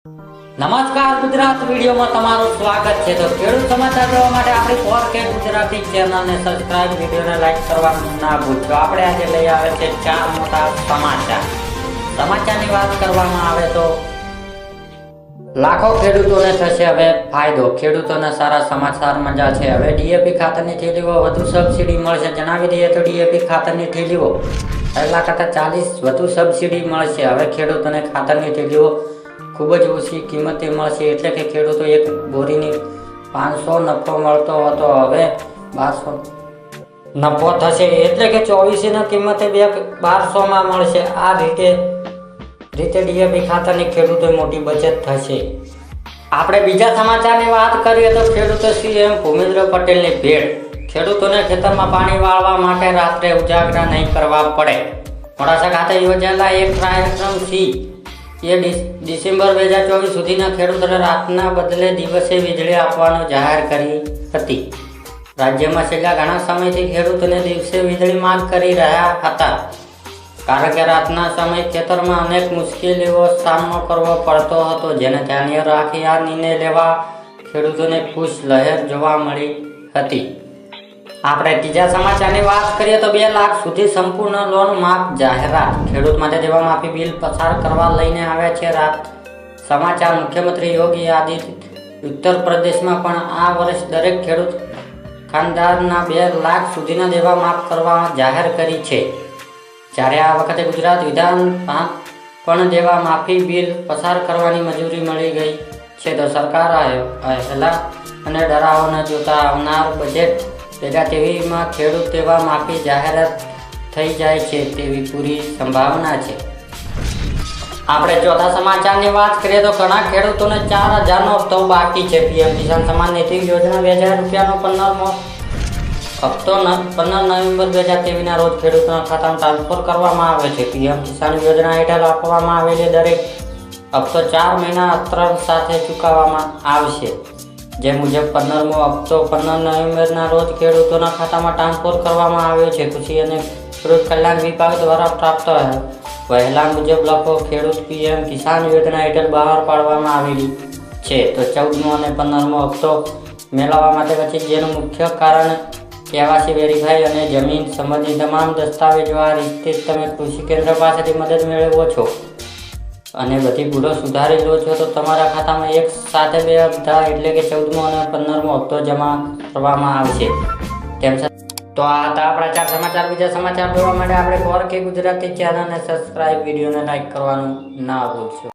નમસ્કાર ગુજરાત વિડીયોમાં તમારું સ્વાગત છે. તો ખેડૂત સમાચાર જોવા માટે આપણી ફોર કે ગુજરાતી ચેનલને સબસ્ક્રાઇબ વિડીયોને લાઈક કરવાનું ના ભૂલશો. આપણે આજે લઈ આવે છે ચાર મોટા સમાચાર. સમાચારની વાત કરવામાં આવે તો લાખો ખેડૂતોને થશે હવે ફાયદો. ખેડૂતોને સારા સમાચાર મજા છે. હવે ડીએપી ખાતરની થેલીઓ વધુ સબસિડી મળશે. જણાવી દઈએ તો ડીએપી ખાતરની થેલીઓ પહેલા કરતાં ચાલીસ વધુ સબસિડી મળશે. હવે ખેડૂતોને ખાતરની થેલીઓ ખૂબ જ ઓછી કિંમતે મળશે એટલે કે ખેડૂતો એક બોરીની પાંચસો નફો મળતો હતો. હવે બારસો નફો થશે એટલે કે ચોવીસની કિંમતે બે બારસોમાં મળશે. આ રીતે રીતે ડીએપી ખાતરની ખેડૂતોએ મોટી બચત થશે. આપણે બીજા સમાચારની વાત કરીએ તો ખેડૂતો સીએમ ભૂમેન્દ્ર પટેલની ભેટ ખેડૂતોને ખેતરમાં પાણી વાળવા માટે રાત્રે ઉજાગરા નહીં કરવા પડે. મોડાસા ખાતે યોજાયેલા એક કાર્યક્રમ સી એ ડિસ- ડિસેમ્બર બે હજાર ચોવીસ સુધીના ખેડૂતોને રાતના બદલે દિવસે વીજળી આપવાનું જાહેર કરી હતી. રાજ્યમાં છેલ્લા ઘણા સમયથી ખેડૂતોને દિવસે વીજળી માંગ કરી રહ્યા હતા. કારણ કે રાતના સમયે ખેતરમાં અનેક મુશ્કેલીઓ સામનો કરવો પડતો હતો, જેને ધ્યાને રાખી આ નિર્ણય લેવા ખેડૂતોને ખુશ લહેર જોવા મળી હતી. આપણે ત્રીજા સમાચારની વાત કરીએ તો બે લાખ સુધી સંપૂર્ણ લોન માફ જાહેરાત. ખેડૂત માટે દેવા માફી બિલ પસાર કરવા લઈને આવ્યા છે રાત. સમાચાર, મુખ્યમંત્રી યોગી આદિત્ય ઉત્તર પ્રદેશમાં પણ આ વર્ષ દરેક ખેડૂત ખાનદારના બે લાખ સુધીના દેવા માફ કરવા જાહેર કરી છે. જ્યારે આ વખતે ગુજરાત વિધાનમાં પણ દેવા માફી બિલ પસાર કરવાની મંજૂરી મળી ગઈ છે તો સરકાર પહેલા અને ડરાવોને જોતા આવનાર બજેટ ભેગા તેવીમાં ખેડૂત તેવા માફી જાહેરાત થઈ જાય છે તેવી પૂરી સંભાવના છે. આપણે ચોથા સમાચારની વાત કરીએ તો ઘણા ખેડૂતોને ચાર હજારનો હપ્તો બાકી છે. પીએમ કિસાન સમાન નિધિ યોજના બે હજાર રૂપિયાનો પંદરમો હપ્તો પંદર નવેમ્બર બે હજાર તેવીસના રોજ ખેડૂતોના ખાતામાં ટ્રાન્સફર કરવામાં આવે છે. પીએમ કિસાન યોજના હેઠળ આપવામાં આવેલી દરેક હપ્તો ચાર મહિના ત્રણ સાથે ચૂકવવામાં આવશે. જે મુજબ પંદરમો હપ્તો પંદર નવેમ્બરના રોજ ખેડૂતોના ખાતામાં ટ્રાન્સફર કરવામાં આવ્યો છે. કૃષિ અને ખેડૂત કલ્યાણ વિભાગ દ્વારા પ્રાપ્ત વહેલા મુજબ લખો, ખેડૂત પીએમ કિસાન યોજના હેઠળ બહાર પાડવામાં આવેલી છે. તો ચૌદમો અને પંદરમો હપ્તો મેળવવા માટે પછી જેનું મુખ્ય કારણ કેવાસી વેરીફાઈ અને જમીન સંબંધી તમામ દસ્તાવેજો આ રીતે તમે કૃષિ કેન્દ્ર પાસેથી મદદ મેળવો છો. અને બધી ભૂલો સુધારી લો છો તો તમારા ખાતામાં એક સાથે બે હપ્તા એટલે કે ચૌદમો અને પંદરમો હપ્તો જમા કરવામાં આવશે. તેમ તો આ હતા આપણા ચાર સમાચાર. બીજા સમાચાર જોવા માટે આપણે ફોર કે ગુજરાતી ચેનલને સબસ્ક્રાઇબ વિડીયોને લાઈક કરવાનું ના ભૂલશો.